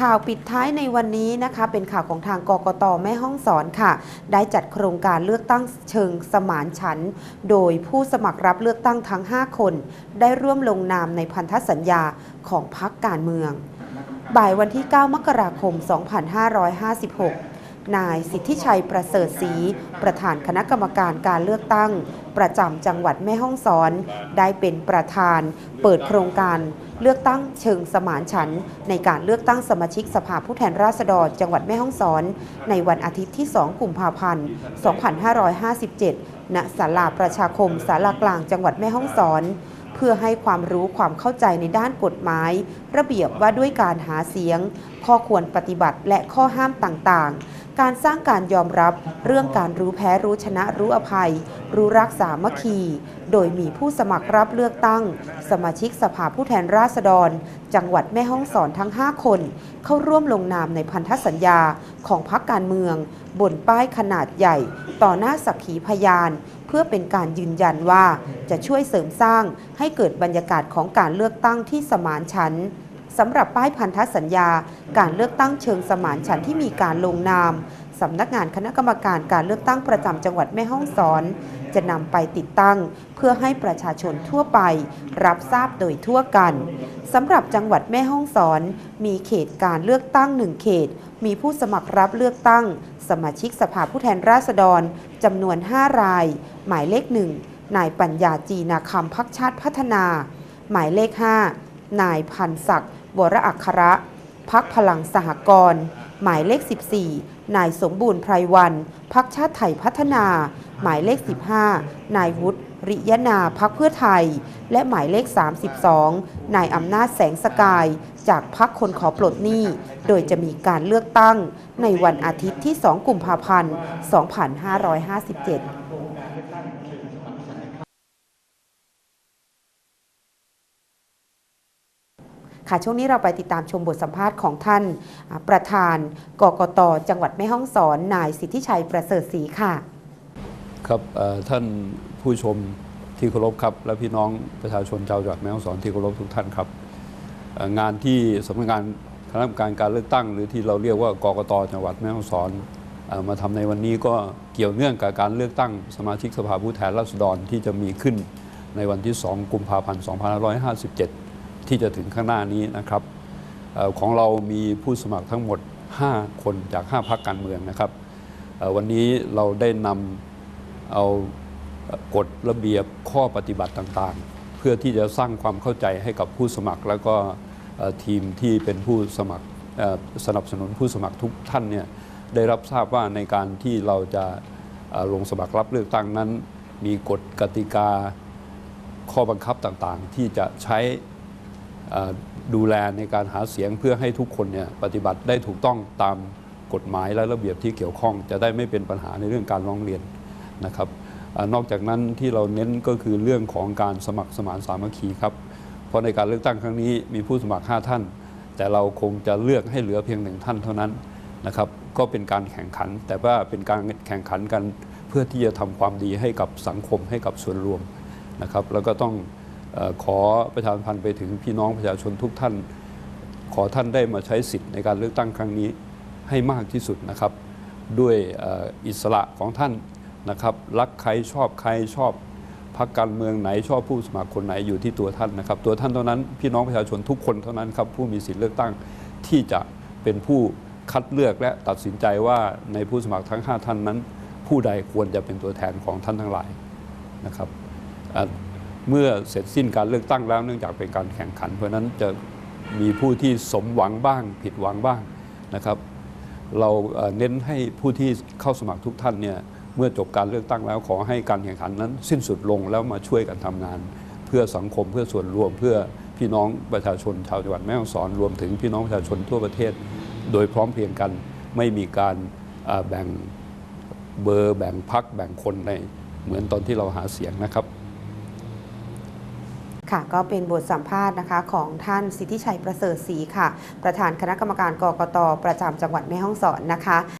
ข่าวปิดท้ายในวันนี้นะคะ เป็นข่าวของทางกกตแม่ห้องสอนค่ะ ได้จัดโครงการเลือกตั้งเชิงสมานฉันโดยผู้สมัครรับเลือกตั้งทั้ง 5 คน ได้ร่วมลงนามในพันธสัญญาของพรรคการเมือง บ่ายวันที่ 9 มกราคม 2556 นายสิทธิชัยประเสริฐศรีประธานคณะกรรมการการเลือกตั้ง ประจำจังหวัดแม่ฮ่องสอน ได้เป็นประธาน เปิดโครงการเลือกตั้งเชิงสมานฉันท์ในการเลือกตั้งสมาชิกสภาผู้แทนราษฎร จังหวัดแม่ฮ่องสอน ในวันอาทิตย์ที่ 2 กุมภาพันธ์ 2557 ณ ศาลาประชาคมศาลากลางจังหวัดแม่ฮ่องสอน พื่อให้ความรู้ความเข้าใจในด้านกฎหมาย ระเบียบว่าด้วยการหาเสียง ข้อควรปฏิบัติและข้อห้ามต่างๆ การสร้างการยอมรับเรื่องการรู้แพ้รู้ชนะรู้อภัย รู้รักสามัคคี โดยมีผู้สมัครรับเลือกตั้ง สมาชิกสภาผู้แทนราษฎร จังหวัดแม่ฮ่องสอนทั้ง 5 คน เข้าร่วมลงนามในพันธสัญญาของพรรคการเมือง บนป้ายขนาดใหญ่ ต่อหน้าสักขีพยาน เพื่อเป็นการยืนยันว่าจะช่วยเสริมสร้างให้เกิดบรรยากาศของการเลือกตั้งที่สมานฉันท์สำหรับป้ายพันธสัญญา การเลือกตั้งเชิงสมานฉันท์ที่มีการลงนาม สำนักงานคณะกรรมการการเลือกตั้งประจำจังหวัดแม่ฮ่องสอน จะนำไปติดตั้ง เพื่อให้ประชาชนทั่วไป รับทราบโดยทั่วกันสำหรับจังหวัดแม่ฮ่องสอน มีเขตการเลือกตั้งหนึ่งเขต มีผู้สมัครรับเลือกตั้ง สมาชิกสภาผู้แทนราษฎรจำนวน 5 ราย หมายเลขหนึ่งนายปัญญาจีนาคำพักชาติพัฒนา หมายเลข 5 นายพันศักดิ์วรอัคระพักพลังสหกรณ์หมายเลข 14 นายสมบูรณ์ไพรวัน พักชาติไทยพัฒนา หมายเลข 15 นายวุฒิริยนาพักเพื่อไทย และหมายเลข 32 นายอำนาจแสงสกาย จากพักคนขอปลดหนี้ โดยจะมีการเลือกตั้งในวันอาทิตย์ที่ 2 กุมภาพันธ์ 2557 ค่ะ ช่วงนี้เราไปติดตามชมบทสัมภาษณ์ของท่านประธานกกตจังหวัดแม่ฮ่องสอน นายสิทธิชัยประเสริฐศรีค่ะ ครับท่านผู้ชมที่เคารพครับ และพี่น้องประชาชนชาวจังหวัดแม่ฮ่องสอนที่เคารพทุกท่านครับ งานที่สำนักงานคณะกรรมการการเลือกตั้ง หรือที่เราเรียกว่ากกตจังหวัดแม่ฮ่องสอนมาทำในวันนี้ก็เกี่ยวเนื่องกับการเลือกตั้งสมาชิกสภาผู้แทนราษฎรที่จะมีขึ้นในวันที่ 2 กุมภาพันธ์ 2557 ที่จะถึงข้างหน้านี้นะครับออของเรามีผู้สมัครทั้งหมด 5 คนจาก 5พรรคการเมืองนะครับออวันนี้เราได้นำเอากฎระเบียบข้อปฏิบัติต่างๆ เพื่อที่จะสร้างความเข้าใจให้กับผู้สมัคร แล้วก็ทีมที่เป็นผู้สมัครสนับสนุนผู้สมัครทุกท่านเนี่ยได้รับทราบว่าในการที่เราจะลงสมัครรับเลือกตั้งนั้น มีกฎกติกาข้อบังคับต่างๆ ที่จะใช้ ดูแลในการหาเสียงเพื่อให้ทุกคนเนี่ยปฏิบัติได้ถูกต้องตามกฎหมายและระเบียบที่เกี่ยวข้อง จะได้ไม่เป็นปัญหาในเรื่องการร้องเรียนนะครับอนอกจากนั้นที่เราเน้นก็คือเรื่องของการสมัครสมานสามัคคีครับ เพราะในการเลือกตั้งครั้งนี้มีผู้สมัคร 5 ท่าน แต่เราคงจะเลือกให้เหลือเพียงหนึ่งท่านเท่านั้นนะครับก็เป็นการแข่งขัน แต่ว่าเป็นการแข่งขันกันเพื่อที่จะทำความดีให้กับสังคมให้กับส่วนรวมนะครับแล้วก็ต้อง ขอประชาสัมพันธ์ไปถึงพี่น้องประชาชนทุกท่าน ขอท่านได้มาใช้สิทธิ์ในการเลือกตั้งครั้งนี้ให้มากที่สุดนะครับ ด้วยอิสระของท่านนะครับ รักใครชอบใครชอบพรรคการเมืองไหนชอบผู้สมัครคนไหนอยู่ที่ตัวท่านนะครับ ตัวท่านเท่านั้นพี่น้องประชาชนทุกคนเท่านั้นครับผู้มีสิทธิ์เลือกตั้งที่จะเป็นผู้คัดเลือกและตัดสินใจว่าในผู้สมัครทั้ง 5 ท่านนั้น ผู้ใดควรจะเป็นตัวแทนของท่านทั้งหลายนะครับ เมื่อเสร็จสิ้นการเลือกตั้งแล้วเนื่องจากเป็นการแข่งขัน เพราะนั้นจะมีผู้ที่สมหวังบ้าง ผิดหวังบ้างนะครับ เราเน้นให้ผู้ที่เข้าสมัครทุกท่านเนี่ยเมื่อจบการเลือกตั้งแล้วขอให้การแข่งขันนั้นสิ้นสุดลงแล้วมาช่วยกันทำงาน เพื่อสังคมเพื่อส่วนรวมเพื่อพี่น้องประชาชนชาวจังหวัดแม่ฮ่องสอนรวมถึงพี่น้องประชาชนทั่วประเทศ โดยพร้อมเพรียงกันไม่มีการแบ่งเบอร์แบ่งพักแบ่งคนในเหมือนตอนที่เราหาเสียงนะครับ ค่ะก็เป็นบทสัมภาษณ์นะคะของท่านสิทธิชัยประเสริฐศรีค่ะ ประธานคณะกรรมการกรกตประจำจังหวัดแม่ฮ่องสอนนะคะ